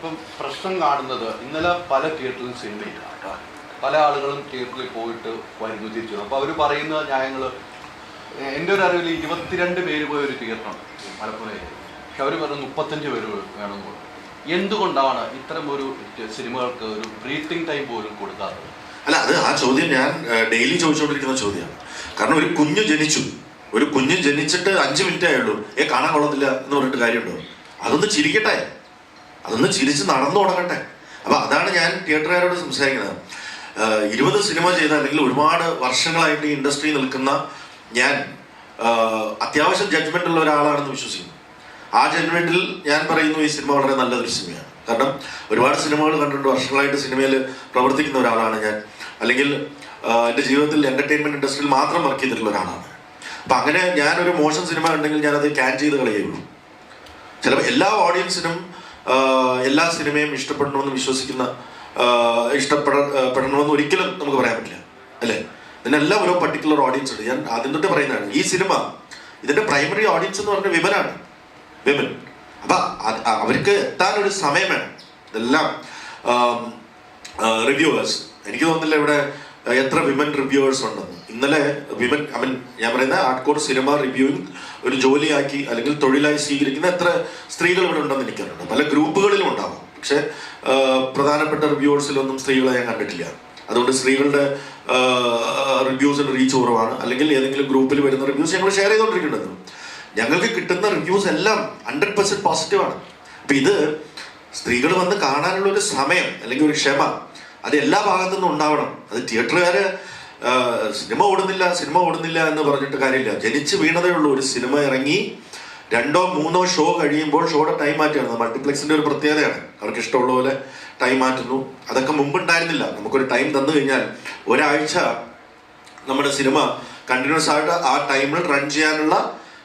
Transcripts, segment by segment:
ഇപ്പം പ്രശ്നം കാണുന്നത് ഇന്നലെ പല തിയേറ്ററിലും സിനിമയില്ല പല ആളുകളും തിയേറ്ററിൽ പോയിട്ട് വരുന്നു തിരിച്ചു അപ്പോൾ അവർ പറയുന്ന ന്യായങ്ങൾ എന്റെ ഒരു അറിവിൽ ഇരുപത്തിരണ്ട് പേര് പോയ ഒരു തിയേറ്ററാണ് മലപ്പുറയിൽ പക്ഷെ അവർ പറഞ്ഞു മുപ്പത്തഞ്ച് പേര് വേണമെന്ന് പറഞ്ഞു. എന്തുകൊണ്ടാണ് ഇത്തരം ഒരു സിനിമകൾക്ക് ഒരു ബ്രീത്തിങ് ടൈം പോലും കൊടുക്കാത്തത്? അല്ല അത് ആ ചോദ്യം ഞാൻ ഡെയിലി ചോദിച്ചുകൊണ്ടിരിക്കുന്ന ചോദ്യമാണ്. കാരണം ഒരു കുഞ്ഞു ജനിച്ചു. ഒരു കുഞ്ഞു ജനിച്ചിട്ട് അഞ്ച് മിനിറ്റേ ആയുള്ളൂ. ഏ കാണാൻ കൊള്ളത്തില്ല എന്ന് പറഞ്ഞിട്ട് കാര്യമുണ്ടോ? അതൊന്ന് ചിരിക്കട്ടെ. അതൊന്ന് ചിരിച്ച് നടന്നു തുടങ്ങട്ടെ. അപ്പൊ അതാണ് ഞാൻ തിയേറ്ററുകാരോട് സംസാരിക്കുന്നത്. ഇരുപത് സിനിമ ചെയ്ത അല്ലെങ്കിൽ ഒരുപാട് വർഷങ്ങളായിട്ട് ഈ ഇൻഡസ്ട്രി നിൽക്കുന്ന ഞാൻ അത്യാവശ്യം ജഡ്ജ്മെന്റ് ഉള്ള ഒരാളാണെന്ന് വിശ്വസിക്കുന്നു. ആ ജഡ്ജ്മെന്റിൽ ഞാൻ പറയുന്നു ഈ സിനിമ വളരെ നല്ലൊരു സിനിമയാണ്. കാരണം ഒരുപാട് സിനിമകൾ കണ്ടിട്ടുണ്ട്. വർഷങ്ങളായിട്ട് സിനിമയിൽ പ്രവർത്തിക്കുന്ന ഒരാളാണ് ഞാൻ. അല്ലെങ്കിൽ എന്റെ ജീവിതത്തിൽ എന്റർടൈൻമെന്റ് ഇൻഡസ്ട്രിയിൽ മാത്രം വർക്ക് ചെയ്തിട്ടുള്ള ഒരാളാണ്. അപ്പൊ അങ്ങനെ ഞാനൊരു മോശം സിനിമ ഉണ്ടെങ്കിൽ ഞാൻ അത് ക്യാൻ ചെയ്ത് കളയുള്ളൂ ചിലപ്പോൾ എല്ലാ ഓഡിയൻസിനും എല്ലാ സിനിമയും ഇഷ്ടപ്പെടണമെന്ന് വിശ്വസിക്കുന്ന ആഹ് ഇഷ്ടപ്പെട പെടണമെന്ന് ഒരിക്കലും നമുക്ക് പറയാൻ പറ്റില്ല അല്ലേ? ഇതിനെല്ലാം ഓരോ പർട്ടിക്കുലർ ഓഡിയൻസ് ഉണ്ട്. ഞാൻ ആദ്യം തൊട്ട് പറയുന്നതാണ് ഈ സിനിമ ഇതിന്റെ പ്രൈമറി ഓഡിയൻസ് എന്ന് പറഞ്ഞ വിമനാണ് വിമൻ. അപ്പൊ അവർക്ക് എത്താൻ ഒരു സമയം വേണം. ഇതെല്ലാം റിവ്യൂവേഴ്സ് എനിക്ക് തോന്നുന്നില്ല ഇവിടെ എത്ര വിമൻ റിവ്യൂവേഴ്സ് ഉണ്ടെന്ന്. ഇന്നലെ വിമൻ ഐ മീൻ ഞാൻ പറയുന്ന ആർട്ട് കോർ സിനിമ റിവ്യൂവിംഗ് ഒരു ജോലിയാക്കി അല്ലെങ്കിൽ തൊഴിലായി സ്വീകരിക്കുന്ന എത്ര സ്ത്രീകൾ ഇവിടെ ഉണ്ടെന്ന് എനിക്കറിയുണ്ട് പല ഗ്രൂപ്പുകളിലും ഉണ്ടാവും. പക്ഷെ പ്രധാനപ്പെട്ട റിവ്യൂവേഴ്സിലൊന്നും സ്ത്രീകളെ ഞാൻ കണ്ടിട്ടില്ല. അതുകൊണ്ട് സ്ത്രീകളുടെ റിവ്യൂസിന് റീച്ച് കുറവാണ്. അല്ലെങ്കിൽ ഏതെങ്കിലും ഗ്രൂപ്പിൽ വരുന്ന റിവ്യൂസ് ഞങ്ങൾ ഷെയർ ചെയ്തുകൊണ്ടിരിക്കുന്നത് ഞങ്ങൾക്ക് കിട്ടുന്ന റിവ്യൂസ് എല്ലാം ഹൺഡ്രഡ് പെർസെന്റ് പോസിറ്റീവാണ് അപ്പൊ ഇത് സ്ത്രീകൾ വന്ന് കാണാനുള്ള ഒരു സമയം അല്ലെങ്കിൽ ഒരു ക്ഷമ അത് എല്ലാ ഭാഗത്തു നിന്നും ഉണ്ടാവണം. അത് തിയേറ്ററുകാര് ആ, സിനിമ ഓടുന്നില്ല സിനിമ ഓടുന്നില്ല എന്ന് പറഞ്ഞിട്ട് കാര്യമില്ല. ജനിച്ച് വീണതേ ഉള്ളൂ. ഒരു സിനിമ ഇറങ്ങി രണ്ടോ മൂന്നോ ഷോ കഴിയുമ്പോൾ ഷോയുടെ ടൈം മാറ്റുകയാണ് മൾട്ടിപ്ലക്സിന്റെ ഒരു പ്രത്യേകതയാണ്. അവർക്ക് ഇഷ്ടമുള്ള പോലെ ടൈം മാറ്റുന്നു. അതൊക്കെ മുമ്പ് ഉണ്ടായിരുന്നില്ല നമുക്കൊരു ടൈം തന്നു കഴിഞ്ഞാൽ ഒരാഴ്ച നമ്മുടെ സിനിമ കണ്ടിന്യൂസ് ആയിട്ട് ആ ടൈമിൽ റൺ ചെയ്യാനുള്ള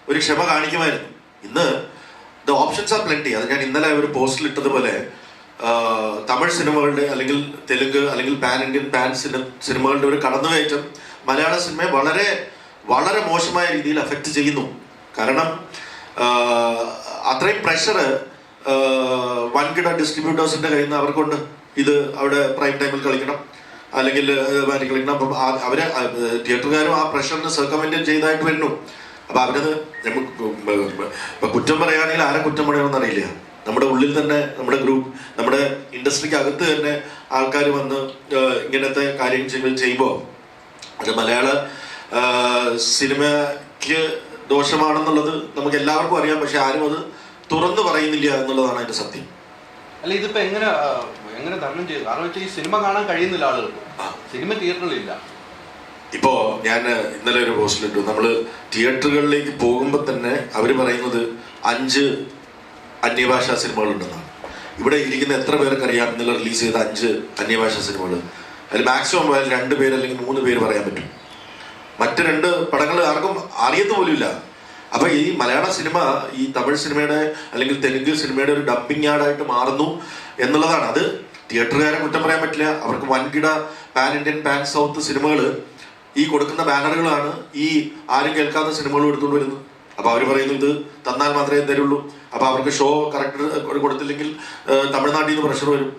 ഒരു ക്ഷമ കാണിക്കുമായിരുന്നു. ഇന്ന് ദ ഓപ്ഷൻസ് ആർ പ്ലെന്റി അത് ഞാൻ ഇന്നലെ ഒരു പോസ്റ്റിൽ ഇട്ടതുപോലെ തമിഴ് സിനിമകളുടെ അല്ലെങ്കിൽ തെലുങ്ക് അല്ലെങ്കിൽ പാൻ ഇന്ത്യൻ പാൻ സിനിമകളുടെ ഒരു കടന്നുകയറ്റം മലയാള സിനിമയെ വളരെ വളരെ മോശമായ രീതിയിൽ അഫക്റ്റ് ചെയ്യുന്നു. കാരണം അത്രയും പ്രഷർ വൻകിട ഡിസ്ട്രിബ്യൂട്ടേഴ്സിന്റെ കയ്യിൽ നിന്ന് അവർക്കുണ്ട്. ഇത് അവിടെ പ്രൈം ടൈമിൽ കളിക്കണം. അല്ലെങ്കിൽ മാറ്റി കളിക്കണം. അപ്പം ഏഹ്, തിയേറ്ററുകാരും ആ പ്രഷറിന് സർക്കമെന്റൻ ചെയ്തായിട്ട് വരുന്നു. അപ്പൊ അവരത് നമുക്ക് കുറ്റം പറയുകയാണെങ്കിൽ ആരെ കുറ്റം പറയണമെന്ന് അറിയില്ല. നമ്മുടെ ഉള്ളിൽ തന്നെ നമ്മുടെ ഗ്രൂപ്പ് നമ്മുടെ ഇൻഡസ്ട്രിക്ക് അകത്ത് തന്നെ ആൾക്കാർ വന്ന് ഇങ്ങനത്തെ കാര്യങ്ങൾ ചെയ്യുമ്പോൾ ചെയ്യുമ്പോൾ അത് മലയാള സിനിമയ്ക്ക് ദോഷമാണെന്നുള്ളത് നമുക്ക് എല്ലാവർക്കും അറിയാം. പക്ഷെ ആരും അത് തുറന്നു പറയുന്നില്ല എന്നുള്ളതാണ് അതിന്റെ സത്യം. അല്ല ഇതിപ്പോ എങ്ങനെ എങ്ങനെ തരണം ചെയ്തു? കാരണം വെച്ചാൽ ഈ സിനിമ കാണാൻ കഴിയുന്നില്ല ആളുകൾക്ക്. സിനിമ സിനിമ തിയേറ്ററിലില്ല. ഇപ്പോ ഞാൻ ഇന്നലെ ഒരു പോസ്റ്റിലിട്ടു. നമ്മൾ തിയേറ്ററുകളിലേക്ക് പോകുമ്പോൾ തന്നെ അവർ പറയുന്നത് അഞ്ച് അന്യഭാഷാ സിനിമകളുണ്ടെന്നാണ് ഇവിടെ ഇരിക്കുന്ന എത്ര പേർക്ക് അറിയാം ഇന്നലെ റിലീസ് ചെയ്ത അഞ്ച് അന്യഭാഷാ സിനിമകൾ അതിൽ മാക്സിമം പോയാൽ രണ്ട് പേര് അല്ലെങ്കിൽ മൂന്ന് പേര് പറയാൻ പറ്റും. മറ്റു രണ്ട് പടങ്ങൾ ആർക്കും അറിയത്ത് പോലുമില്ല. അപ്പൊ ഈ മലയാള സിനിമ ഈ തമിഴ് സിനിമയുടെ അല്ലെങ്കിൽ തെലുങ്ക് സിനിമയുടെ ഒരു ഡബിങ് ആഡായിട്ട് മാറുന്നു എന്നുള്ളതാണ്. അത് തിയേറ്ററുകാരെ കുറ്റം പറയാൻ പറ്റില്ല. അവർക്ക് വൻകിട പാൻ ഇന്ത്യൻ പാൻ സൗത്ത് സിനിമകൾ ഈ കൊടുക്കുന്ന ബാനറുകളാണ് ഈ ആരും കേൾക്കാത്ത സിനിമകൾ എടുത്തുകൊണ്ട് വരുന്നത്. അപ്പൊ അവർ പറയുന്നു ഇത് തന്നാൽ മാത്രമേ തരുള്ളൂ. അപ്പൊ അവർക്ക് ഷോ കറക്റ്റ് കൊടുത്തില്ലെങ്കിൽ തമിഴ്നാട്ടിൽ നിന്ന് പ്രഷർ വരും.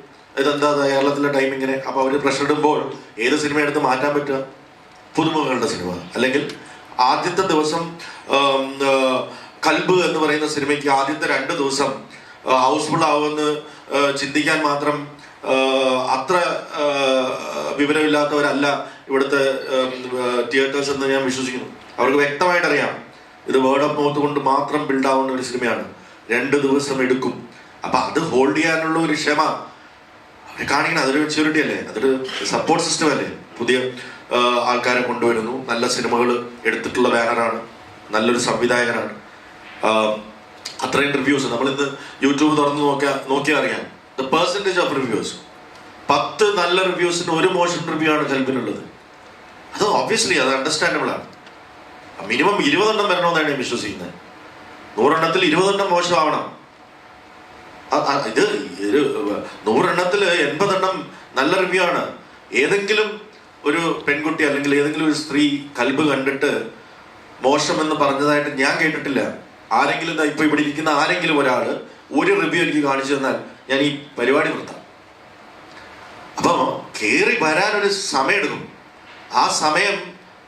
ഇതെന്താ കേരളത്തിലെ ടൈം ഇങ്ങനെ. അപ്പൊ അവർ പ്രഷർ ഇടുമ്പോൾ ഏത് സിനിമ എടുത്ത് മാറ്റാൻ പറ്റുക? പുതുമുഖങ്ങളുടെ സിനിമ അല്ലെങ്കിൽ ആദ്യത്തെ ദിവസം കൽബ് എന്ന് പറയുന്ന സിനിമയ്ക്ക് ആദ്യത്തെ രണ്ട് ദിവസം ഹൗസ്ഫുൾ ആവുമെന്ന് ചിന്തിക്കാൻ മാത്രം അത്ര വിവരമില്ലാത്തവരല്ല ഇവിടുത്തെ തിയേറ്റേഴ്സ് എന്ന് ഞാൻ വിശ്വസിക്കുന്നു. അവർക്ക് വ്യക്തമായിട്ട് അറിയാം ഇത് വേർഡ് ഓഫ് മൗത്ത് കൊണ്ട് മാത്രം ബിൽഡ് ആവുന്ന ഒരു സിനിമയാണ് രണ്ട് ദിവസം എടുക്കും. അപ്പൊ അത് ഹോൾഡ് ചെയ്യാനുള്ള ഒരു ക്ഷമ. അവരെ കാണിക്കണം. അതൊരു മെച്യൂരിറ്റി അല്ലേ? അതൊരു സപ്പോർട്ട് സിസ്റ്റം അല്ലേ? പുതിയ ആൾക്കാരെ കൊണ്ടുവരുന്നു. നല്ല സിനിമകൾ എടുത്തിട്ടുള്ള ബാനറാണ്. നല്ലൊരു സംവിധായകനാണ്. അത്രയും റിവ്യൂസ് നമ്മളിന്ന് യൂട്യൂബ് തുറന്ന് നോക്കിയാ നോക്കിയാൽ അറിയാം. ദ പെർസെന്റേജ് ഓഫ് റിവ്യൂസ് പത്ത് നല്ല റിവ്യൂസിന് ഒരു മോശം റിവ്യൂ ആണ് കൽപ്പിനുള്ളത് അത് ഓബ്വിയസ്ലി അത് അണ്ടർസ്റ്റാൻഡബിൾ ആണ്. മിനിമം ഇരുപതെണ്ണം വരണമെന്നാണ് ഞാൻ വിശ്വസിക്കുന്നത്. നൂറെണ്ണത്തിൽ ഇരുപതെണ്ണം മോശമാവണം. ഇത് ഒരു നൂറെണ്ണത്തിൽ എൺപതെണ്ണം നല്ല റിവ്യൂ ആണ്. ഏതെങ്കിലും ഒരു പെൺകുട്ടി അല്ലെങ്കിൽ ഏതെങ്കിലും ഒരു സ്ത്രീ കൽബ് കണ്ടിട്ട് മോശമെന്ന് പറഞ്ഞതായിട്ട് ഞാൻ കേട്ടിട്ടില്ല. ആരെങ്കിലും ഇപ്പൊ ഇവിടെ ഇരിക്കുന്ന ആരെങ്കിലും ഒരാൾ ഒരു റിവ്യൂ എനിക്ക് കാണിച്ചു തന്നാൽ ഞാൻ ഈ പരിപാടി നിർത്താം. അപ്പോൾ കയറി വരാനൊരു സമയമെടുക്കും. ആ സമയം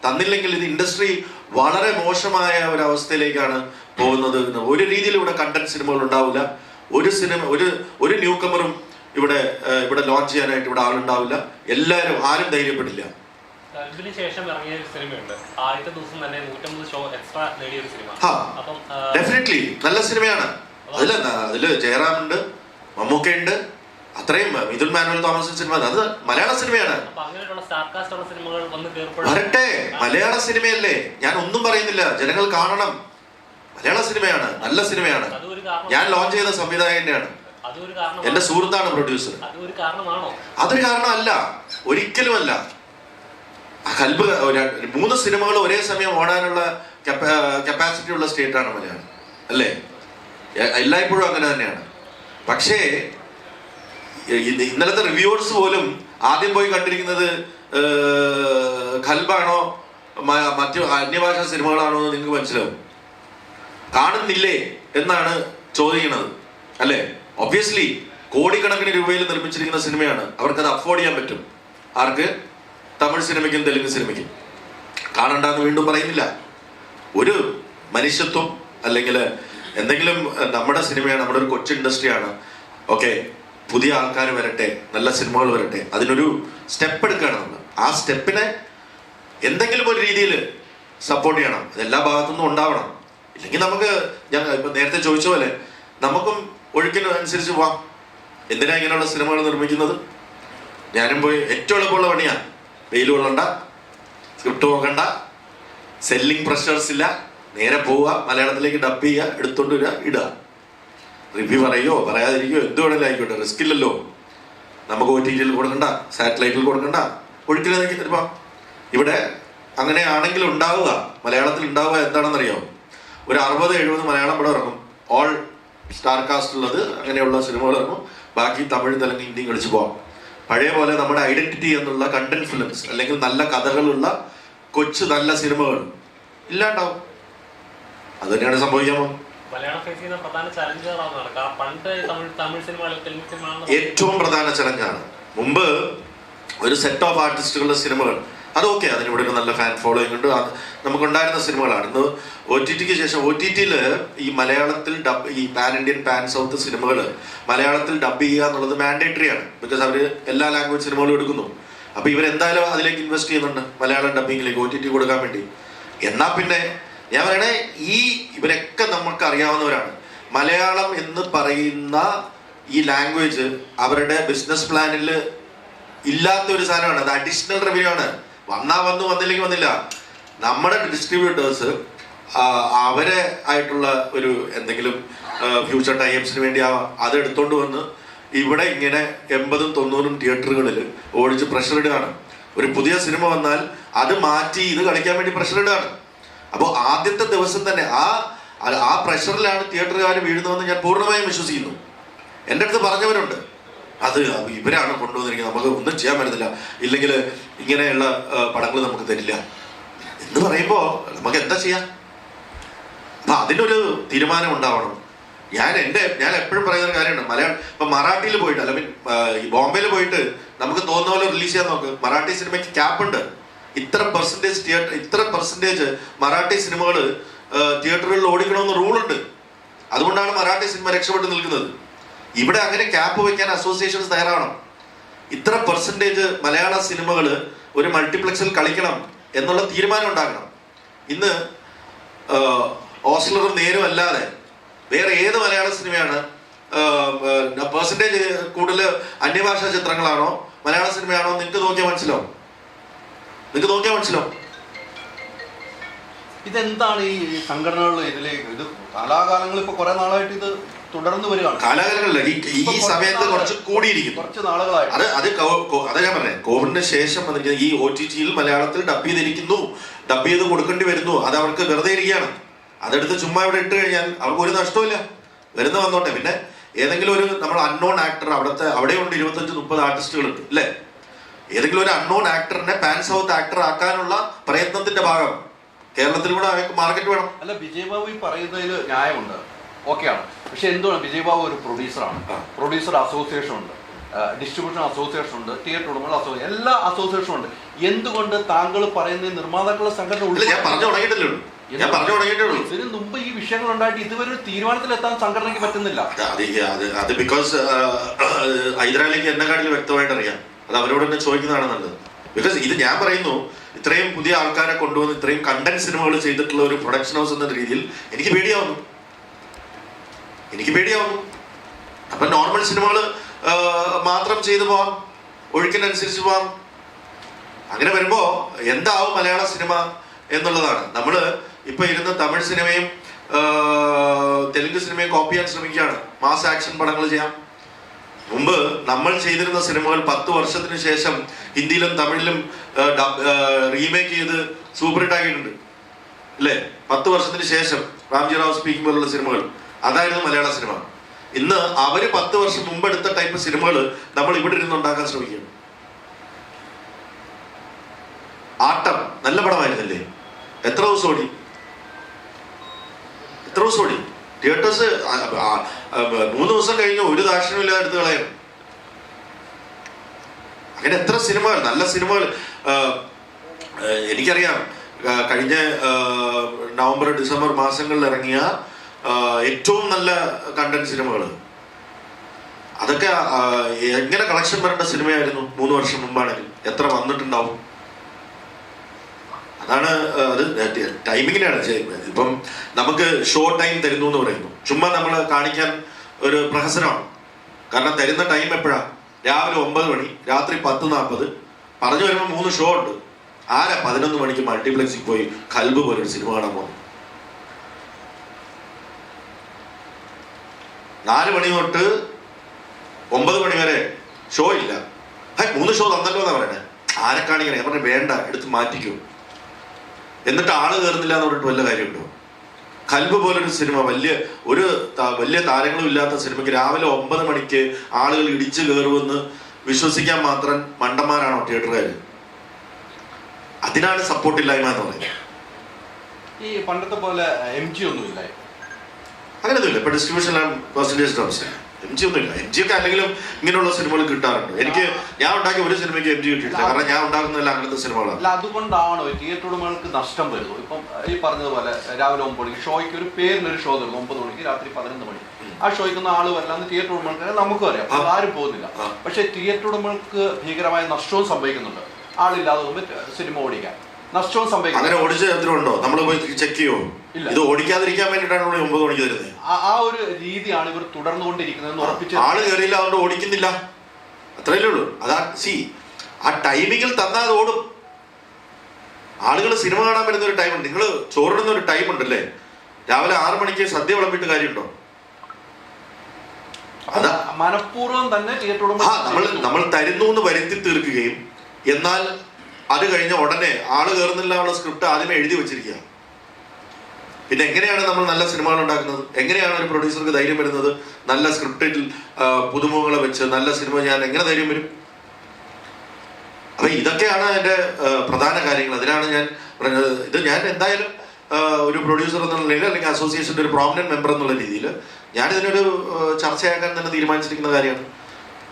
തന്നില്ലെങ്കിൽ ഇത് ഇൻഡസ്ട്രി വളരെ മോശമായ ഒരു അവസ്ഥയിലേക്കാണ് പോകുന്നത് എന്ന്. ഒരു രീതിയിൽ ഇവിടെ കണ്ടന്റ് സിനിമകൾ ഉണ്ടാവില്ല. ഒരു സിനിമ ഒരു ഒരു ന്യൂ കമറും ഇവിടെ ഇവിടെ ലോഞ്ച് ചെയ്യാനായിട്ട് ഇവിടെ ആളുണ്ടാവില്ല. എല്ലാവരും ആരും ധൈര്യപ്പെടില്ല. ശേഷം ഇറങ്ങിയ ഒരു സിനിമയുണ്ട്. ആദ്യത്തെ ദിവസം തന്നെ നൂറ്റമ്പത് ഷോ എക്സ്ട്രാ നേടിയ ഒരു സിനിമ. അപ്പം ഡെഫിനറ്റ്ലി നല്ല സിനിമയാണ് അതിലെന്താ അതിൽ ജയറാമുണ്ട് മമ്മൂക്കയുണ്ട് അത്രയും മിഥുൻ മാനുവൽ തോമസ് സിനിമ അത് മലയാള സിനിമയാണ്. വരട്ടെ മലയാള സിനിമയല്ലേ? ഞാൻ ഒന്നും പറയുന്നില്ല. ജനങ്ങൾ കാണണം. മലയാള സിനിമയാണ് നല്ല സിനിമയാണ്. ഞാൻ ലോഞ്ച് ചെയ്ത സംവിധായകന്റെയാണ്. എന്റെ സുഹൃത്താണ് പ്രൊഡ്യൂസർ അതൊരു കാരണമല്ല. ഒരിക്കലുമല്ല. കൽബ് മൂന്ന് സിനിമകൾ ഒരേ സമയം ഓടാനുള്ള കപ്പാസിറ്റി ഉള്ള സ്റ്റേറ്റാണ് മലയാളം. അല്ലേ? എല്ലായ്പ്പോഴും അങ്ങനെ തന്നെയാണ്. പക്ഷേ ഇന്നലത്തെ റിവ്യൂവേഴ്സ് പോലും ആദ്യം പോയി കണ്ടിരിക്കുന്നത് ഖൽബാണോ മറ്റു അന്യഭാഷ സിനിമകളാണോ എന്ന് നിങ്ങൾക്ക് മനസ്സിലാവും. കാണുന്നില്ലേ എന്നാണ് ചോദിക്കുന്നത്. അല്ലേ? ഒബ്വിയസ്ലി കോടിക്കണക്കിന് രൂപയിൽ നിർമ്മിച്ചിരിക്കുന്ന സിനിമയാണ്. അവർക്ക് അത് അഫോർഡ് ചെയ്യാൻ പറ്റും. ആർക്ക്? തമിഴ് സിനിമയ്ക്കും തെലുങ്ക് സിനിമയ്ക്കും. കാണണ്ടെന്ന് വീണ്ടും പറയുന്നില്ല. ഒരു മനുഷ്യത്വം അല്ലെങ്കിൽ എന്തെങ്കിലും നമ്മുടെ സിനിമയാണ് നമ്മുടെ ഒരു കൊച്ചു ഇൻഡസ്ട്രിയാണ്. ഓക്കെ പുതിയ ആൾക്കാർ വരട്ടെ നല്ല സിനിമകൾ വരട്ടെ അതിനൊരു സ്റ്റെപ്പ് എടുക്കണം നമ്മൾ ആ സ്റ്റെപ്പിനെ എന്തെങ്കിലും ഒരു രീതിയിൽ സപ്പോർട്ട് ചെയ്യണം. അതെല്ലാ ഭാഗത്തുനിന്നും ഉണ്ടാവണം. ഇല്ലെങ്കിൽ നമുക്ക് ഞാൻ ഇപ്പൊ നേരത്തെ ചോദിച്ച പോലെ നമുക്കും ഒഴുക്കിന് അനുസരിച്ച് പോവാം. എന്തിനാ ഇങ്ങനെയുള്ള സിനിമകൾ നിർമ്മിക്കുന്നത്? ഞാനും പോയി ഏറ്റവും എളുപ്പമുള്ള പണിയാണ് വെയിൽ കൊള്ളണ്ട സ്ക്രിപ്റ്റ് നോക്കണ്ട സെല്ലിംഗ് പ്രഷേഴ്സ് ഇല്ല നേരെ പോവുക മലയാളത്തിലേക്ക് ഡബ് ചെയ്യുക എടുത്തോണ്ട് വരിക ഇടുക. റിവ്യൂ പറയോ? പറയാതിരിക്കോ? എന്ത് വേണമെങ്കിലും ആയിക്കോട്ടെ. റിസ്ക് ഇല്ലല്ലോ. നമുക്ക് ഒ ടി ടിയിൽ കൊടുക്കണ്ട. സാറ്റലൈറ്റിൽ കൊടുക്കണ്ട. ഒഴുക്കിൽ തരുമ്പോ ഇവിടെ അങ്ങനെയാണെങ്കിൽ ഉണ്ടാവുക. മലയാളത്തിൽ ഉണ്ടാവുക എന്താണെന്നറിയാമോ ഒരു അറുപത് എഴുപത് മലയാളം ഇവിടെ ഇറങ്ങും. ഓൾ സ്റ്റാർ കാസ്റ്റ് ഉള്ളത് അങ്ങനെയുള്ള സിനിമകൾ ഇറങ്ങും. ബാക്കി തമിഴ് തെലുങ്ക് ഹിന്ദി കളിച്ച് പോവാം. പഴയ പോലെ നമ്മുടെ ഐഡന്റിറ്റി എന്നുള്ള കണ്ടന്റ് ഫിലിംസ് അല്ലെങ്കിൽ നല്ല കഥകളുള്ള കൊച്ചു നല്ല സിനിമകൾ ഇല്ലാണ്ടാവും. അത് തന്നെയാണ് പോകുന്നത് മലയാളം ഫേസ് ചെയ്യുന്ന പ്രധാന ചലഞ്ചുകളാണ് കാരണം പണ്ട് തമിഴ് തമിഴ് സിനിമ തെലുങ്ക് സിനിമ ഏറ്റവും പ്രധാന ചലഞ്ചാണ് മുമ്പ് ഒരു സെറ്റ് ഓഫ് ആർട്ടിസ്റ്റുകളുടെ സിനിമകൾ. അത് ഓക്കെ അതിനിവിടെ ഒരു നല്ല ഫാൻ ഫോളോയിങ് ഉണ്ട്. അത് നമുക്കുണ്ടായിരുന്ന സിനിമകളാണ്. ഇന്ന് ഒ ടി ടിക്ക് ശേഷം ഒ ടി ടിയിൽ ഈ മലയാളത്തിൽ ഡബ് ഈ പാൻ ഇന്ത്യൻ പാൻ സൗത്ത് സിനിമകൾ മലയാളത്തിൽ ഡബ് ചെയ്യുക എന്നുള്ളത് മാൻഡേറ്ററി ആണ്. ബിക്കോസ് അവർ എല്ലാ ലാംഗ്വേജ് സിനിമകളും എടുക്കുന്നു. അപ്പോൾ ഇവരെന്തായാലും അതിലേക്ക് ഇൻവെസ്റ്റ് ചെയ്യുന്നുണ്ട് മലയാളം ഡബിങ്ങിലേക്ക് ഒ ടി ടി കൊടുക്കാൻ വേണ്ടി. എന്നാൽ പിന്നെ ഞാൻ പറയണേ ഈ ഇവരൊക്കെ നമുക്ക് അറിയാവുന്നവരാണ്. മലയാളം എന്ന് പറയുന്ന ഈ ലാംഗ്വേജ് അവരുടെ ബിസിനസ് പ്ലാനിൽ ഇല്ലാത്ത ഒരു സാധനമാണ്. അത് അഡീഷണൽ റവന്യൂ ആണ്. വന്നാ വന്നു വന്നില്ലെങ്കിൽ വന്നില്ല. നമ്മുടെ ഡിസ്ട്രിബ്യൂട്ടേഴ്സ് അവരെ ആയിട്ടുള്ള ഒരു എന്തെങ്കിലും ഫ്യൂച്ചർ ടൈംസിന് വേണ്ടി അത് എടുത്തോണ്ട് വന്ന് ഇവിടെ ഇങ്ങനെ എൺപതും തൊണ്ണൂറും തിയേറ്ററുകളിൽ ഓടിച്ച് പ്രഷർ ഇടുകയാണ്. ഒരു പുതിയ സിനിമ വന്നാൽ അത് മാറ്റി ഇത് കളിക്കാൻ വേണ്ടി പ്രഷർ ഇടുകയാണ്. അപ്പോൾ ആദ്യത്തെ ദിവസം തന്നെ ആ ആ- പ്രഷറിലാണ് തിയേറ്ററുകാർ വീഴുന്നതെന്ന് ഞാൻ പൂർണമായും വിശ്വസിക്കുന്നു. എന്റെ അടുത്ത് പറഞ്ഞവരുണ്ട്. അത് ഇവരാണ് കൊണ്ടുവന്നിരിക്കുന്നത്. നമുക്ക് ഒന്നും ചെയ്യാൻ പറ്റത്തില്ല. ഇല്ലെങ്കിൽ ഇങ്ങനെയുള്ള പടങ്ങൾ നമുക്ക് തരില്ല. എന്ന് പറയുമ്പോൾ നമുക്ക് എന്താ ചെയ്യാം? അപ്പം അതിനൊരു തീരുമാനം ഉണ്ടാവണം. ഞാൻ എന്റെ ഞാൻ എപ്പോഴും പറയുന്ന ഒരു കാര്യമുണ്ട്. മലയാളം ഇപ്പം മറാഠിയിൽ പോയിട്ട് അല്ലെങ്കിൽ ബോംബെയിൽ പോയിട്ട് നമുക്ക് തോന്നുന്ന പോലെ റിലീസ് ചെയ്യാൻ നോക്ക്. മറാഠി സിനിമയ്ക്ക് ക്യാപ്പ് ഉണ്ട്. ഇത്ര പെർസെന്റേജ് തിയേറ്റർ ഇത്ര പെർസെന്റേജ് മറാഠി സിനിമകൾ തിയേറ്ററുകളിൽ ഓടിക്കണമെന്ന് റൂളുണ്ട് അതുകൊണ്ടാണ് മറാഠി സിനിമ രക്ഷപ്പെട്ട് നിൽക്കുന്നത്. ഇവിടെ അങ്ങനെ ക്യാപ്പ് വയ്ക്കാൻ അസോസിയേഷൻസ് തയ്യാറാവണം. ഇത്ര പെർസെന്റേജ് മലയാള സിനിമകൾ ഒരു മൾട്ടിപ്ലക്സിൽ കളിക്കണം എന്നുള്ള തീരുമാനം ഉണ്ടാകണം. ഇന്ന് ഓസ്ലർ ഓസ്ലറും നേരും അല്ലാതെ വേറെ ഏത് മലയാള സിനിമയാണ് പെർസെന്റേജ് കൂടുതൽ അന്യഭാഷാ ചിത്രങ്ങളാണോ മലയാള സിനിമയാണോ നിങ്ങൾക്ക് നോക്കിയാൽ മനസ്സിലാവും. നിങ്ങൾക്ക് നോക്കിയാൽ മനസ്സിലാവും. ഇതെന്താണ് ഈ സംഘടനകളിൽ ഇതിലേക്ക് ഇത് കാലാകാലങ്ങൾ ഇപ്പൊ കുറെ നാളായിട്ട് ഇത് തുടർന്നു വരികയാണ്. കാലാകാലങ്ങളില്ല ഈ ഈ സമയത്ത് കുറച്ച് കൂടിയിരിക്കുന്നു. കുറച്ച് നാളുകളായിട്ട് അത് അത് അത് ഞാൻ പറഞ്ഞത് കോവിഡിന് ശേഷം വന്നിരിക്കുന്ന ഈ ഒ ടി ടിയിൽ മലയാളത്തിൽ ഡബ് ചെയ്തിരിക്കുന്നു. ഡബ് ചെയ്ത് കൊടുക്കേണ്ടി വരുന്നു. അത് അവർക്ക് വെറുതെ ഇരിക്കുകയാണ്. അതെടുത്ത് ചുമ്മാ ഇവിടെ ഇട്ട് കഴിഞ്ഞാൽ അവർക്ക് ഒരു നഷ്ടമില്ല വരുന്ന വന്നോട്ടെ. പിന്നെ ഏതെങ്കിലും ഒരു നമ്മൾ അൺനോൺ ആക്ടർ അവിടുത്തെ അവിടെയുണ്ട് ഇരുപത്തഞ്ച് മുപ്പത് ആർട്ടിസ്റ്റുകളുണ്ട് അല്ലേ? ഏതെങ്കിലും ഒരു അൺനോൺ ആക്ടറിനെ പാൻ സൗത്ത് ആക്ടർ ആക്കാനുള്ള പ്രയത്നത്തിന്റെ ഭാഗം കേരളത്തിൽ കൂടെ അവർക്ക് മാർക്കറ്റ് വേണം. അല്ല വിജയബാബു ഈ പറയുന്നതിൽ ന്യായമുണ്ട്. ഓക്കെയാണ് പക്ഷെ എന്തുകൊണ്ട് വിജയ് ബാബു ഒരു പ്രൊഡ്യൂസറാണ് ആണ്. പ്രൊഡ്യൂസർ അസോസിയേഷൻ ഉണ്ട്. ഡിസ്ട്രിബ്യൂഷൻ അസോസിയേഷൻ ഉണ്ട്. തിയേറ്റർ ഉടമകൾ അസോസിയേഷൻ എല്ലാ അസോസിയേഷനും ഉണ്ട്. എന്തുകൊണ്ട് താങ്കൾ പറയുന്ന നിർമ്മാതാക്കളുടെ സംഘടന ഇല്ല ഞാൻ പറഞ്ഞു ഉൾപ്പെടുത്തി? ഞാൻ പറഞ്ഞു തുടങ്ങിയിട്ടുള്ളൂ ഇതിന് മുമ്പ് ഈ വിഷയങ്ങൾ ഉണ്ടായിട്ട് ഇതുവരെ ഒരു തീരുമാനത്തിലെത്താൻ സംഘടനയ്ക്ക് പറ്റുന്നില്ല. അത് ബിക്കോസ് ഹൈദരാലിക്ക് എന്നെക്കാട്ടിൽ വ്യക്തമായിട്ട് അറിയാം അത് അവരോട് തന്നെ ചോദിക്കുന്നതാണ് നല്ലത്. ബിക്കോസ് ഇത് ഞാൻ പറയുന്നു ഇത്രയും പുതിയ ആൾക്കാരെ കൊണ്ടുവന്ന് ഇത്രയും കണ്ടന്റ് സിനിമകൾ ചെയ്തിട്ടുള്ള ഒരു പ്രൊഡക്ഷൻ ഹൗസ് എന്ന രീതിയിൽ എനിക്ക് പേടിയാവുന്നു. എനിക്ക് പേടിയാവുന്നു. അപ്പൊ നോർമൽ സിനിമകൾ മാത്രം ചെയ്തു പോവാം ഒഴുക്കിനനുസരിച്ച് പോവാം. അങ്ങനെ വരുമ്പോ എന്താവും മലയാള സിനിമ എന്നുള്ളതാണ്. നമ്മൾ ഇപ്പൊ ഇരുന്ന് തമിഴ് സിനിമയും തെലുങ്ക് സിനിമയും കോപ്പി ചെയ്യാൻ ശ്രമിക്കുകയാണ്. മാസ് ആക്ഷൻ പടങ്ങൾ ചെയ്യാം. മുമ്പ് നമ്മൾ ചെയ്തിരുന്ന സിനിമകൾ പത്ത് വർഷത്തിന് ശേഷം ഹിന്ദിയിലും തമിഴിലും റീമേക്ക് ചെയ്ത് സൂപ്പർ ഹിറ്റ് ആക്കിയിട്ടുണ്ട്. അല്ലേ? പത്ത് വർഷത്തിന് ശേഷം റാംജി റാവ് സ്പീക്കിംഗ് പോലുള്ള സിനിമകൾ. അതായിരുന്നു മലയാള സിനിമ. ഇന്ന് അവർ പത്ത് വർഷം മുമ്പ് എടുത്ത ടൈപ്പ് സിനിമകൾ നമ്മൾ ഇവിടെ ഇരുന്ന് ഉണ്ടാക്കാൻ ശ്രമിക്കുകയാണ്. ആട്ടം നല്ല പടമായിരുന്നല്ലേ? എത്ര ദിവസം ഓടി? എത്ര ദിവസം ഓടി? തിയേറ്റേഴ്സ് മൂന്ന് ദിവസം കഴിഞ്ഞ് ഒരു ദാക്ഷിണ്യം ഇല്ലാതെ എടുത്ത് കളയും. അങ്ങനെ എത്ര സിനിമകൾ നല്ല സിനിമകൾ. എനിക്കറിയാം. കഴിഞ്ഞ നവംബർ ഡിസംബർ മാസങ്ങളിൽ ഇറങ്ങിയ ഏറ്റവും നല്ല കണ്ടന്റ് സിനിമകൾ. അതൊക്കെ എങ്ങനെ കളക്ഷൻ വരേണ്ട സിനിമയായിരുന്നു മൂന്ന് വർഷം മുമ്പാണെങ്കിൽ? എത്ര വന്നിട്ടുണ്ടാവും? അതാണ് അത് ടൈമിങ്ങിനാണ് ചെയ്യുന്നത് ഇപ്പം നമുക്ക് ഷോ ടൈം തരുന്നു എന്ന് പറയുന്നു. ചുമ്മാ നമ്മൾ കാണിക്കാൻ ഒരു പ്രഹസനമാണ്. കാരണം തരുന്ന ടൈം എപ്പോഴാണ് രാവിലെ ഒമ്പത് മണി രാത്രി പത്ത് നാൽപ്പത് പറഞ്ഞു വരുമ്പോൾ മൂന്ന് ഷോ ഉണ്ട്. ആരാ പതിനൊന്ന് മണിക്ക് മൾട്ടിപ്ലക്സിൽ പോയി കൽബ് പോലെ ഒരു സിനിമ കാണാൻ പോകുന്നു? നാല് മണി തൊട്ട് ഒമ്പത് മണി വരെ ഷോ ഇല്ല. മൂന്ന് ഷോ തന്നല്ലോ എന്നാ പറയണേ? ആരെ കാണിക്കണേ? പറഞ്ഞു വേണ്ട എടുത്ത് മാറ്റിക്കോ. എന്നിട്ട് ആൾ കയറുന്നില്ല എന്ന് പറഞ്ഞിട്ട് വല്ല കാര്യമുണ്ടോ? കൽബ് പോലൊരു സിനിമ വലിയ ഒരു വലിയ താരങ്ങളും ഇല്ലാത്ത സിനിമയ്ക്ക് രാവിലെ ഒമ്പത് മണിക്ക് ആളുകൾ ഇടിച്ചു കയറുമെന്ന് വിശ്വസിക്കാൻ മാത്രം മണ്ടന്മാരാണോ തിയേറ്ററുകാർ അതിനാണ് സപ്പോർട്ട് ഇല്ലായ്മ എന്ന് പറയുന്നത്. ഈ പണ്ടത്തെ പോലെ എം ജി ഒന്നും ഇല്ല അങ്ങനെയൊന്നുമില്ല. ഇപ്പൊ distribution percentage terms M G ഒന്നുമില്ല എം ജി ഒക്കെ അല്ലെങ്കിലും ഇങ്ങനെയുള്ള സിനിമകൾ കിട്ടാറുണ്ട്. എനിക്ക് ഞാൻ ഉണ്ടാക്കിയ ഒരു സിനിമയ്ക്ക് എം ജി കിട്ടിയിട്ടില്ല. കാരണം ഞാൻ ഉണ്ടാക്കുന്നതല്ല അങ്ങനത്തെ സിനിമകളാണ്. അല്ല അതുകൊണ്ടാണോ തിയേറ്റർ ഉടമകൾക്ക് നഷ്ടം വരുന്നു ഇപ്പം ഈ പറഞ്ഞതുപോലെ രാവിലെ ഒമ്പത് മണിക്ക് ഷോയ്ക്ക് ഒരു പേരിന് ഒരു ഷോ തരുന്നു ഒമ്പത് മണിക്ക് രാത്രി പതിനൊന്ന് മണി. ആ ഷോയ്ക്കുന്ന ആൾ വല്ലാന്ന് തിയേറ്റർ ഉടമകൾക്ക് നമുക്കും അറിയാം. അത് ആരും പോകുന്നില്ല. പക്ഷേ തിയേറ്റർ ഉടമകൾക്ക് ഭീകരമായ നഷ്ടവും സംഭവിക്കുന്നുണ്ട്. ആളില്ലാതെ പോകുമ്പോൾ സിനിമ ഓടിക്കാൻ. നഷ്ടവും അങ്ങനെ സംഭവിക്കുന്നു ഓടിച്ച ഉണ്ടോ നമ്മൾ പോയി ചെക്ക് ചെയ്യുമോ ഇത് ഓടിക്കാതിരിക്കാൻ വേണ്ടിയിട്ടാണ് ഒമ്പത് മണിക്ക് തരുന്നത് ആ- ഒരു രീതിയാണ് ഇവർ തുടർന്നുകൊണ്ടിരിക്കുന്നത് ഉറപ്പിച്ച് ആൾ കയറിയില്ല അതുകൊണ്ട് ഓടിക്കുന്നില്ല. അത്രയല്ലേ ഉള്ളൂ. അതാ സി ആ ടൈമിങ്ങിൽ തന്നാൽ അത് ഓടും. ആളുകൾ സിനിമ കാണാൻ വരുന്ന ഒരു ടൈമുണ്ട് നിങ്ങൾ ചോറിടുന്ന ഒരു ടൈം ഉണ്ടല്ലേ? രാവിലെ ആറ് മണിക്ക് സദ്യ വിളമ്പിട്ട് കാര്യമുണ്ടോ? അതാ. മനഃപൂർവം തന്നെ ആ നമ്മൾ നമ്മൾ തരുന്നു എന്ന് വരുത്തി തീർക്കുകയും എന്നാൽ അത് കഴിഞ്ഞ ഉടനെ ആൾ കയറുന്നില്ല ഉള്ള സ്ക്രിപ്റ്റ് ആദ്യമേ എഴുതി വെച്ചിരിക്കുക പിന്നെ എങ്ങനെയാണ് നമ്മൾ നല്ല സിനിമകൾ ഉണ്ടാക്കുന്നത്? എങ്ങനെയാണ് ഒരു പ്രൊഡ്യൂസർക്ക് ധൈര്യം വരുന്നത്? നല്ല സ്ക്രിപ്റ്റിൽ പുതുമുഖങ്ങളെ വെച്ച് നല്ല സിനിമ ഞാൻ എങ്ങനെ ധൈര്യം വരും? അപ്പൊ ഇതൊക്കെയാണ് എന്റെ പ്രധാന കാര്യങ്ങൾ. അതിനാണ് ഞാൻ പറഞ്ഞത്. ഇത് ഞാൻ എന്തായാലും ഒരു പ്രൊഡ്യൂസർ എന്നുള്ള നിലയിൽ അല്ലെങ്കിൽ അസോസിയേഷന്റെ ഒരു പ്രോമിനന്റ് മെമ്പർ എന്നുള്ള രീതിയിൽ ഞാൻ ഇതിനൊരു ചർച്ചയാക്കാൻ തന്നെ തീരുമാനിച്ചിരിക്കുന്ന കാര്യമാണ്.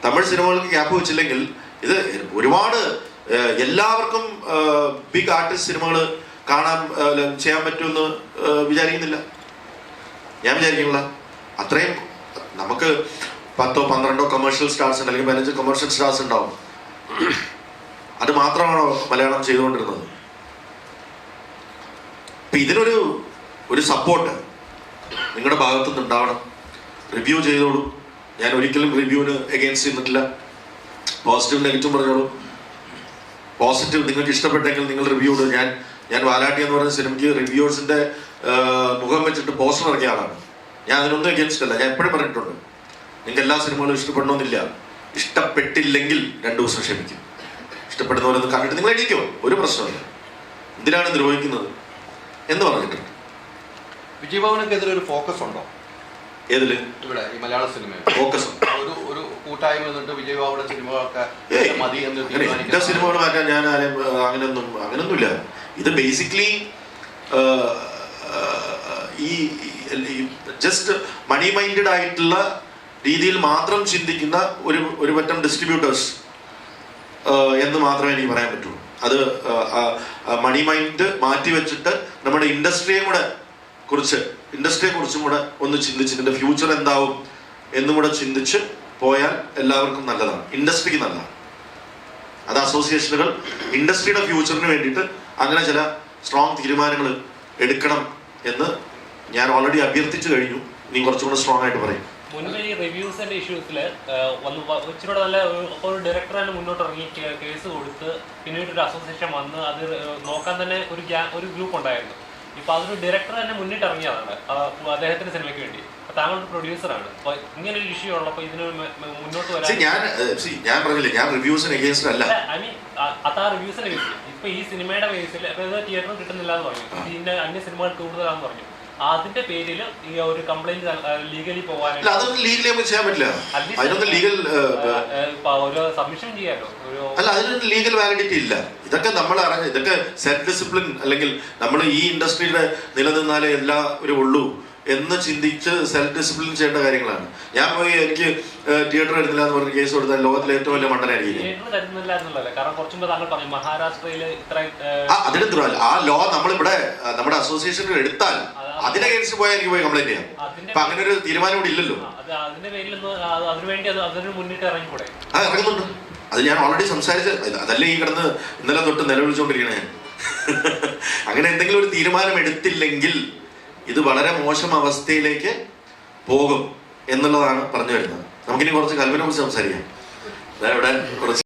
തമിഴ് സിനിമകൾക്ക് ഗ്യാപ്പ് വെച്ചില്ലെങ്കിൽ ഇത് ഒരുപാട് എല്ലാവർക്കും ബിഗ് ആർട്ടിസ്റ്റ് സിനിമകൾ കാണാൻ ചെയ്യാൻ പറ്റുമെന്ന് വിചാരിക്കുന്നില്ല. ഞാൻ വിചാരിക്കുന്നില്ല. അത്രയും നമുക്ക് പത്തോ പന്ത്രണ്ടോ കമേഴ്ഷ്യൽ സ്റ്റാർസ് ഉണ്ട് അല്ലെങ്കിൽ പതിനഞ്ച് കമേഴ്ഷ്യൽ സ്റ്റാർസ് ഉണ്ടാവും. അത് മാത്രമാണോ മലയാളം ചെയ്തുകൊണ്ടിരുന്നത്? അപ്പൊ ഇതിനൊരു ഒരു സപ്പോർട്ട് നിങ്ങളുടെ ഭാഗത്തു നിന്ന് ഉണ്ടാവണം. റിവ്യൂ ചെയ്തോളൂ. ഞാൻ ഒരിക്കലും റിവ്യൂവിന് എഗെയിൻസ്റ്റ് ചെയ്യുന്നിട്ടില്ല. പോസിറ്റീവ് നെഗറ്റീവ് പറഞ്ഞോളൂ. പോസിറ്റീവ് നിങ്ങൾക്ക് ഇഷ്ടപ്പെട്ടെങ്കിൽ നിങ്ങൾ റിവ്യൂ ഇടും ഞാൻ ഞാൻ വാലാട്ടി എന്ന് പറയുന്ന സിനിമയ്ക്ക് റിവ്യൂസിന്റെ മുഖം വെച്ചിട്ട് പോസ്റ്റർ ഇറക്കിയ ആളാണ്. ഞാൻ അതിനൊന്നും അഗേൻസ്റ്റ് അല്ല. ഞാൻ എപ്പോഴും പറഞ്ഞിട്ടുണ്ട്. നിങ്ങൾക്ക് എല്ലാ സിനിമകളും ഇഷ്ടപ്പെടണമെന്നില്ല ഇഷ്ടപ്പെട്ടില്ലെങ്കിൽ രണ്ടു ദിവസം ക്ഷമിക്കും. ഇഷ്ടപ്പെടുന്നവരൊന്നും കണ്ടിട്ട് നിങ്ങൾ എണീക്കോ. ഒരു പ്രശ്നമില്ല എന്തിനാണ് ദ്രോഹിക്കുന്നത്? എന്ന് പറഞ്ഞിട്ടുണ്ട്. വിജയഭവനക്കെതിരെ ഒരു ഫോക്കസ് ഉണ്ടോ? ഏതിൽ? ഇവിടെ ഈ മലയാള സിനിമ ഫോക്കസ് ഒരു ഒരു കൂട്ടായ്മ സിനിമകളൊക്കെ മതി എന്ന് സിനിമകൾ മാറ്റാൻ ഞാൻ ആരെയും അങ്ങനെയൊന്നും അങ്ങനെയൊന്നുമില്ല. ഇത് ബേസിക്കലി ഈ ഈ ജസ്റ്റ് മണി മൈൻഡഡ് ആയിട്ടുള്ള രീതിയിൽ മാത്രം ചിന്തിക്കുന്ന ഒരു ഒരു പറ്റം ഡിസ്ട്രിബ്യൂട്ടേഴ്സ് എന്ന് മാത്രമേ എനിക്ക് പറയാൻ പറ്റുള്ളൂ അത് മണി മൈൻഡ് മാറ്റി വെച്ചിട്ട് നമ്മുടെ ഇൻഡസ്ട്രിയെ കൂടെ കുറിച്ച് ഇൻഡസ്ട്രിയെ കുറിച്ചും കൂടെ ഒന്ന് ചിന്തിച്ച് ഇതിന്റെ ഫ്യൂച്ചർ എന്താവും എന്നും കൂടെ ചിന്തിച്ച് പോയാൽ എല്ലാവർക്കും നല്ലതാണ്. ഇൻഡസ്ട്രിക്ക് നല്ലതാണ്. അത് അസോസിയേഷനുകൾ ഇൻഡസ്ട്രിയുടെ ഫ്യൂച്ചറിന് വേണ്ടിയിട്ട് അങ്ങനെ ചില സ്ട്രോങ് തീരുമാനങ്ങൾ എടുക്കണം എന്ന് ഞാൻ ഓൾറെഡി അഭ്യർത്ഥിച്ചു കഴിഞ്ഞു. നീ കുറച്ചും കൂടെ സ്ട്രോങ് ആയിട്ട് പറയും. മുൻപ് ഈ റിവ്യൂസിന്റെ ഇഷ്യൂസിൽ ഒന്ന് വ- ഇച്ചിരി നല്ല ഒരു- ഡയറക്ടർ മുന്നോട്ട് ഇറങ്ങി കേസ് കൊടുത്ത് പിന്നീട് ഒരു അസോസിയേഷൻ വന്ന് അത് നോക്കാൻ തന്നെ ഒരു ഒരു ഗ്രൂപ്പ് ഉണ്ടായിരുന്നു. ഇപ്പൊ അതൊരു ഡയറക്ടർ തന്നെ മുന്നിട്ട് ഇറങ്ങിയതാണ് അദ്ദേഹത്തിന്റെ സിനിമയ്ക്ക് വേണ്ടി. പ്രൊഡ്യൂസറാണ് ഇങ്ങനെ ഒരു ഇഷ്യൂ ഉള്ളപ്പോൾ ഇതിന് മുന്നോട്ട് വരാൻ ഞാൻ ഞാൻ പറഞ്ഞില്ല ഞാൻ റിവ്യൂസിന് എഗേൻസ്റ്റ് അല്ല. ഐ മീൻ അത് ആ റിവ്യൂസിന്റെ ബേസിൽ ഇപ്പൊ ഈ സിനിമയുടെ ബേസിൽ തിയേറ്ററിൽ കിട്ടുന്നില്ല എന്ന് പറഞ്ഞു. ഇതിന്റെ അന്യ സിനിമകൾ കൂടുതലാന്ന് പറഞ്ഞു. അതിന്റെ പേരിൽ ഈ ഒരു കംപ്ലൈന്റ് ലീഗലി പോകാനായിട്ട് അതൊന്നും ലീഗലി നമുക്ക് ചെയ്യാൻ പറ്റില്ല. അതിനൊന്നും ലീഗൽ ഒരു സബ്മിഷൻ ചെയ്യാലോ? ഒരു അല്ല അതിനൊന്നും ലീഗൽ വാലിഡിറ്റി ഇല്ല. ഇതൊക്കെ നമ്മൾ ഇതൊക്കെ സെൽഫ് ഡിസിപ്ലിൻ അല്ലെങ്കിൽ നമ്മൾ ഈ ഇൻഡസ്ട്രിയുടെ നിലനിന്നാലേ എല്ലാ ഒരു ഉള്ളൂ. എന്ന് ചിന്തിച്ച് സെൽഫ് ഡിസിപ്ലിൻ ചെയ്യേണ്ട കാര്യങ്ങളാണ്. ഞാൻ പോയി എനിക്ക് തിയേറ്റർ എടുത്തില്ല എന്ന് പറഞ്ഞ കേസ് കൊടുത്താൽ ലോകത്തിലെ ഏറ്റവും വലിയ മണ്ടനായിരിക്കും ഇത്ര ആ ലോ നമ്മളിവിടെ നമ്മുടെ അസോസിയേഷനിൽ എടുത്താൽ അതിനെ കേസ് പോയാൽ എനിക്ക് പോയി കംപ്ലൈന്റ് ചെയ്യാം. അപ്പൊ അങ്ങനെ ഒരു തീരുമാനം ഇവിടെ ഇല്ലല്ലോ. ആ, ഇറങ്ങുന്നുണ്ട്. അത് ഞാൻ ഓൾറെഡി സംസാരിച്ച അതല്ലേ ഈ കിടന്ന് ഇന്നലെ തൊട്ട് നിലവിളിച്ചുകൊണ്ടിരിക്കണേ അങ്ങനെ എന്തെങ്കിലും ഒരു തീരുമാനം എടുത്തില്ലെങ്കിൽ ഇത് വളരെ മോശം അവസ്ഥയിലേക്ക് പോകും എന്നുള്ളതാണ് പറഞ്ഞു വരുന്നത്. നമുക്കിനി കുറച്ച് കൽവിനെ കുറിച്ച് സംസാരിക്കാം. ഇവിടെ കുറച്ച്